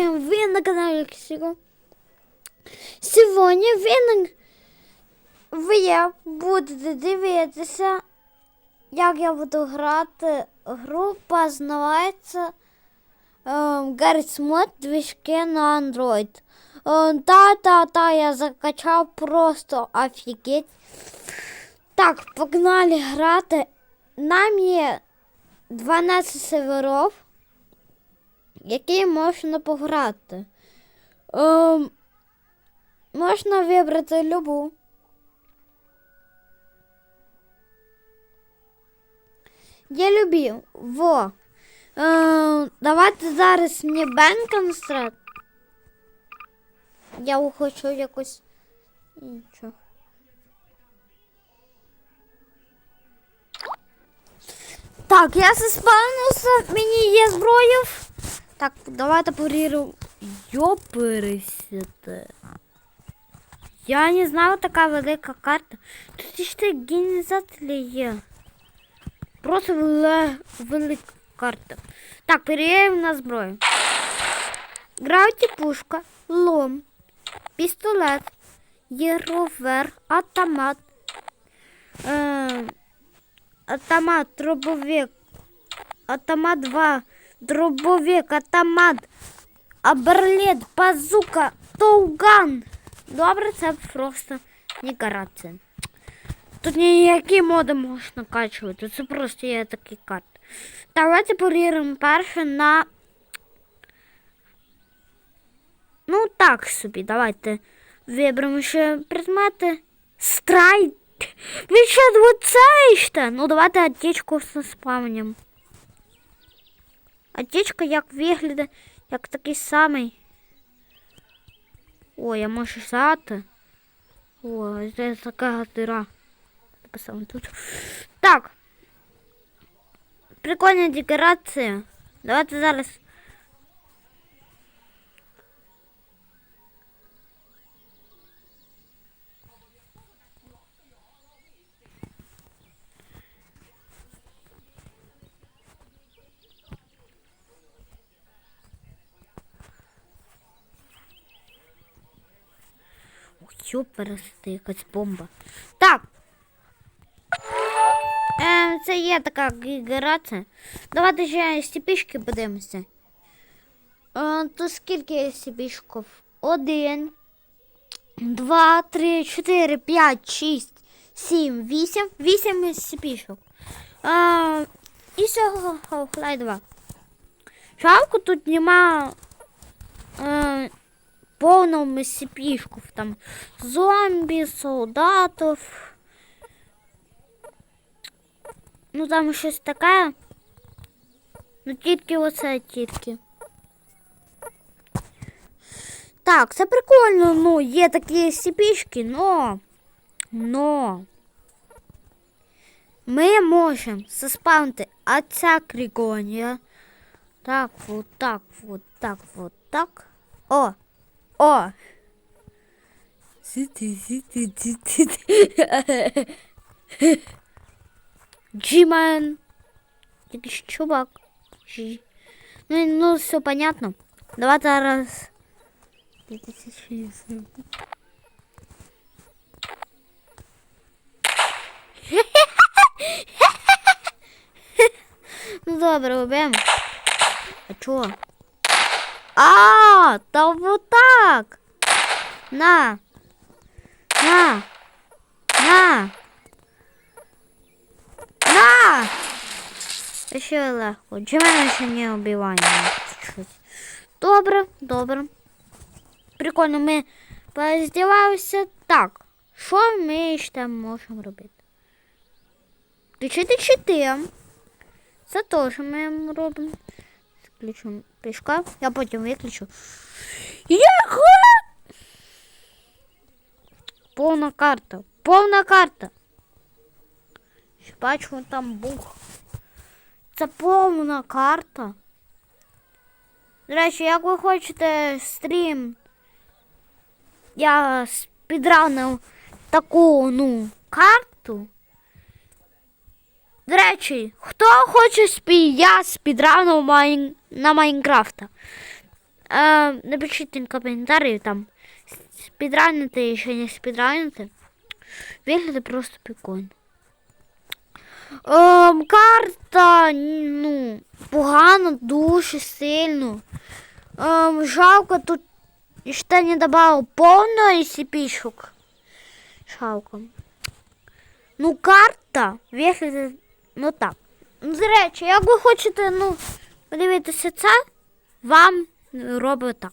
всем, вы на канале Ксиго. Сьогодні ви, на- ви будете дивитися, як я буду грати гру, називається Garry's Mod движки на Android. Та-та-та, я закачав просто офігеть. Так, погнали грати. Нам є 12 серверів, які можна пограти. Ем, можна вибрати любу. Я любі. Во. Ем, давайте зараз мені Бенконстрат. Я хочу якось нічого. Так, я заспавнився, мені є зброя. Так, давайте перевіримо. Йопересете. Я не знаю, така велика карта. Тут ще генізателі є. Просто веле- велика карта. Так, перевіряємо на зброю. Грауті пушка, лом, пістолет, є ровер, автомат, е, автомат, дробовик, автомат 2, дробовик, автомат, аберлет, базука, тоуган. Добре, це просто не карація. Тут ніякі моди можна качувати, це просто є такі карти. Давайте перевіримо перше на. Ну, так собі, давайте виберемо ще предмети. Страйк. Ви ще двоцеєште? Ну, давайте аптечку з спавнем. Аптечка як виглядає, як такий самий. О, я можу сати. О, це така дира. Написав тут. Так. Прикольна декорація. Давайте зараз. Йоперести, якась бомба. Так. Е, це є така гігерація. Давайте ще стіпішки подивимося. Е, то скільки стіпішків? Один, два, три, чотири, п'ять, шість, сім, вісім. Вісім стіпішок. Е, і всього хай два. Жалко, тут нема е, повного стіпішків. Там зомбі, солдатів. Ну там щось таке. Ну тільки оце тільки. Так, це прикольно, ну, є такі сіпішки, но. Но. Ми можемо заспавнити оця криконія. Так, вот так, вот так, вот так. О! О! Сіти, сіти, сіти. Джимен. Якийсь чувак. Джи. Ну, ну, все понятно. Давай зараз. 2006. Ну добре, уб'ємо. А чого? А, та вот так. На. На. На. На! Ще легко. Чи мене ще не убивання. Добре, добре. Прикольно, ми поздівалися. Так, що ми ще можемо робити? Включити щити. Це теж ми робимо. Включимо пішка. Я потім виключу. Яху! Повна карта. Повна карта. Бачимо там бух. Це повна карта. До речі, як ви хочете стрім, я спідранив таку, ну, карту. До речі, хто хоче спі... я спідранив майн... на Майнкрафта. Е, напишіть в коментарі там спідранити чи не спідранити. Виглядає просто прикольно. Ем, карта, ну, погано, дуже сильно. Ем, жалко, тут ще не добавив повної сіпішок. Жалко. Ну, карта виглядає, ну так. Ну, До речі, як ви хочете, ну, подивитися це, вам робить так.